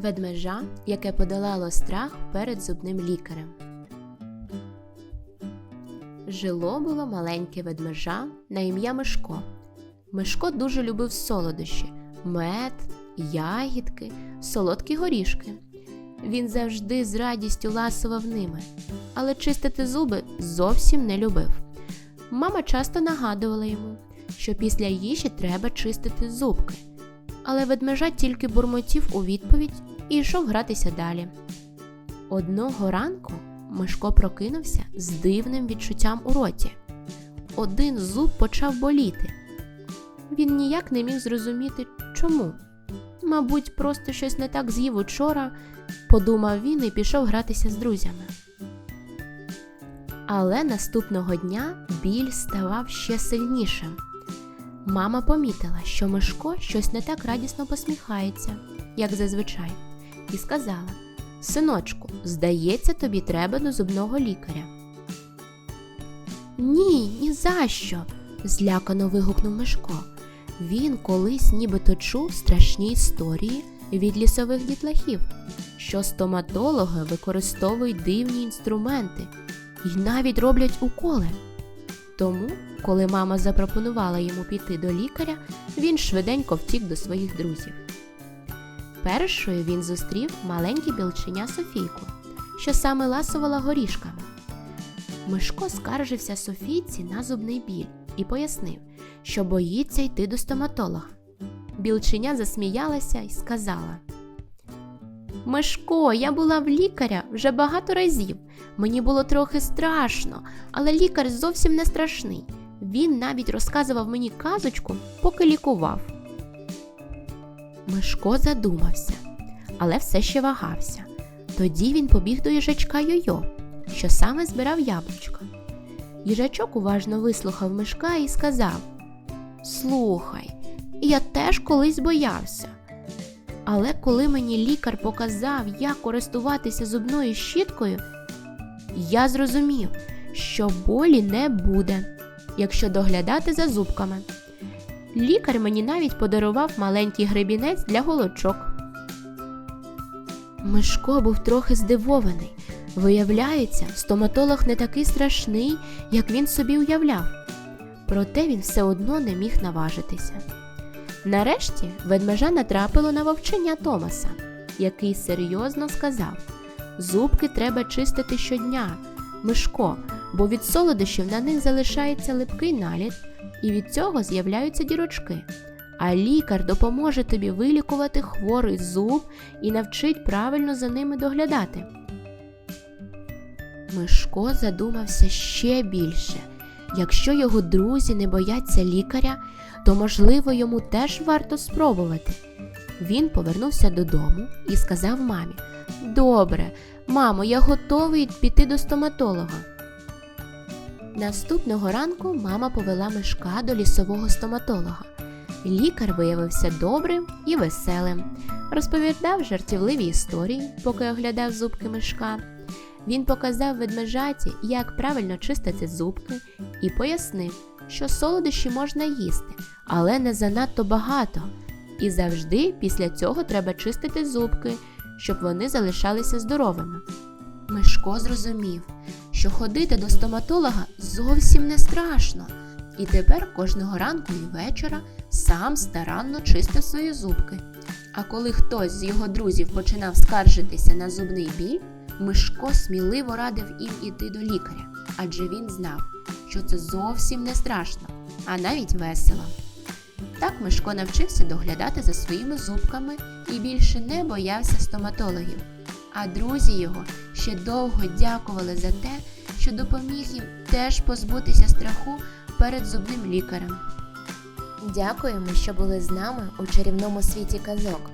Ведмежа, яке подолало страх перед зубним лікарем. Жило було маленьке ведмежа на ім'я Мишко. Мишко дуже любив солодощі, мед, ягідки, солодкі горішки. Він завжди з радістю ласував ними, але чистити зуби зовсім не любив. Мама часто нагадувала йому, що після їжі треба чистити зубки. Але ведмежа тільки бурмотів у відповідь і йшов гратися далі. Одного ранку Мишко прокинувся з дивним відчуттям у роті. Один зуб почав боліти. Він ніяк не міг зрозуміти, чому. Мабуть, просто щось не так з'їв учора, подумав він і пішов гратися з друзями. Але наступного дня біль ставав ще сильнішим. Мама помітила, що Мишко щось не так радісно посміхається, як зазвичай, і сказала: Синочку, здається, тобі треба до зубного лікаря. Ні, ні за що. злякано вигукнув Мишко. Він колись нібито чув страшні історії від лісових дітлахів, що стоматологи використовують дивні інструменти і навіть роблять уколи. Тому, коли мама запропонувала йому піти до лікаря, він швиденько втік до своїх друзів. Першою він зустрів маленьке білченя Софійку, що саме ласувала горішками. Мишко скаржився Софійці на зубний біль і пояснив, що боїться йти до стоматолога. Білченя засміялася і сказала: Мишко, я була в лікаря вже багато разів. Мені було трохи страшно, але лікар зовсім не страшний. Він навіть розказував мені казочку, поки лікував. Мишко задумався, але все ще вагався. Тоді він побіг до їжачка Йойо, що саме збирав яблучка. Їжачок уважно вислухав мишка і сказав: Слухай, я теж колись боявся. Але коли мені лікар показав, як користуватися зубною щіткою, я зрозумів, що болі не буде, якщо доглядати за зубками. Лікар мені навіть подарував маленький гребінець для голочок. Мишко був трохи здивований. Виявляється, стоматолог не такий страшний, як він собі уявляв. Проте він все одно не міг наважитися. Нарешті ведмежа натрапило на вовчення Томаса, який серйозно сказав: Зубки треба чистити щодня, Мишко, бо від солодощів на них залишається липкий наліт, і від цього з'являються дірочки. А лікар допоможе тобі вилікувати хворий зуб і навчить правильно за ними доглядати. Мишко задумався ще більше. Якщо його друзі не бояться лікаря, то, можливо, йому теж варто спробувати. Він повернувся додому і сказав мамі: Добре, мамо, я готовий піти до стоматолога. Наступного ранку мама повела мишка до лісового стоматолога. Лікар виявився добрим і веселим, розповідав жартівливі історії, поки оглядав зубки мишка. Він показав ведмежаті, як правильно чистити зубки, і пояснив, що солодощі можна їсти, але не занадто багато. І завжди після цього треба чистити зубки, щоб вони залишалися здоровими. Мишко зрозумів, що ходити до стоматолога зовсім не страшно, і тепер кожного ранку і вечора сам старанно чистив свої зубки. А коли хтось з його друзів починав скаржитися на зубний біль, Мишко сміливо радив їм іти до лікаря, адже він знав, що це зовсім не страшно, а навіть весело. Так Мишко навчився доглядати за своїми зубками і більше не боявся стоматологів. А друзі його ще довго дякували за те, що допоміг їм теж позбутися страху перед зубним лікарем. Дякуємо, що були з нами у чарівному світі казок.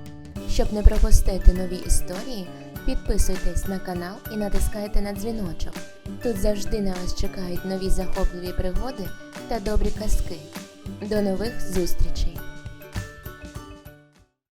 Щоб не пропустити нові історії, підписуйтесь на канал і натискайте на дзвіночок. Тут завжди на вас чекають нові захопливі пригоди та добрі казки. До нових зустрічей!